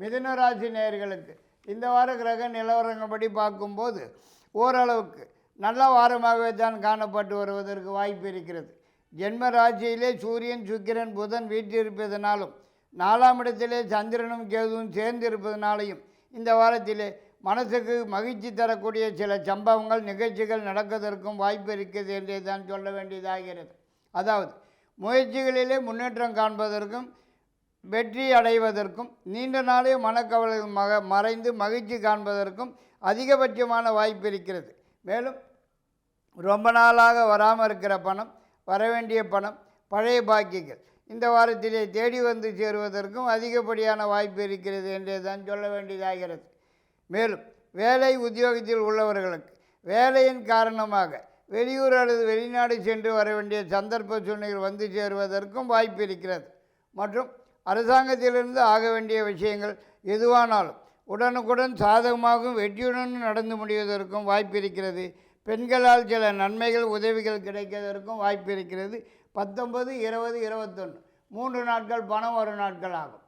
மிதுனராசி நேர்களுக்கு நேயர்களுக்கு இந்த வார கிரக நிலவரங்கப்படி பார்க்கும்போது ஓரளவுக்கு நல்ல வாரமாகவே தான் காணப்பட்டு வருவதற்கு வாய்ப்பு இருக்கிறது. ஜென்ம ராசியிலே சூரியன் சுக்கிரன் புதன் வீற்றிருப்பதனாலும் நாலாம் இடத்திலே சந்திரனும் கேதுவும் சேர்ந்திருப்பதனாலையும் இந்த வாரத்திலே மனசுக்கு மகிழ்ச்சி தரக்கூடிய சில சம்பவங்கள் நிகழ்ச்சிகள் நடப்பதற்கும் வாய்ப்பு இருக்கிறது என்றே தான் சொல்ல வேண்டியதாகிறது. அதாவது முயற்சிகளிலே முன்னேற்றம் காண்பதற்கும் வெற்றி அடைவதற்கும் நீண்ட நாளே மனக்கவலைகள் மக மறைந்து மகிழ்ச்சி காண்பதற்கும் அதிகபட்சமான வாய்ப்பு இருக்கிறது. மேலும் ரொம்ப நாளாக வராமல் இருக்கிற பணம் வர வேண்டிய பணம் பழைய பாக்கியங்கள் இந்த வாரத்திலே தேடி வந்து சேருவதற்கும் அதிகப்படியான வாய்ப்பு இருக்கிறது என்றே தான் சொல்ல வேண்டியதாகிறது. மேலும் வேலை உத்தியோகத்தில் உள்ளவர்களுக்கு வேலையின் காரணமாக வெளியூர் அல்லது வெளிநாடு சென்று வர வேண்டிய சந்தர்ப்ப சூழ்நிலைகள் வந்து சேருவதற்கும் வாய்ப்பு இருக்கிறது. மற்றும் அரசாங்கத்திலிருந்து ஆக வேண்டிய விஷயங்கள் எதுவானாலும் உடனுக்குடன் சாதகமாகவும் வெற்றியுடன் நடந்து முடிவதற்கும் வாய்ப்பு இருக்கிறது. பெண்களால் சில நன்மைகள் உதவிகள் கிடைக்கிறதற்கும் வாய்ப்பு இருக்கிறது. பத்தொன்பது இருபது இருபத்தொன்று. மூன்று நாட்கள் பணம் வரும் நாட்கள் ஆகும்.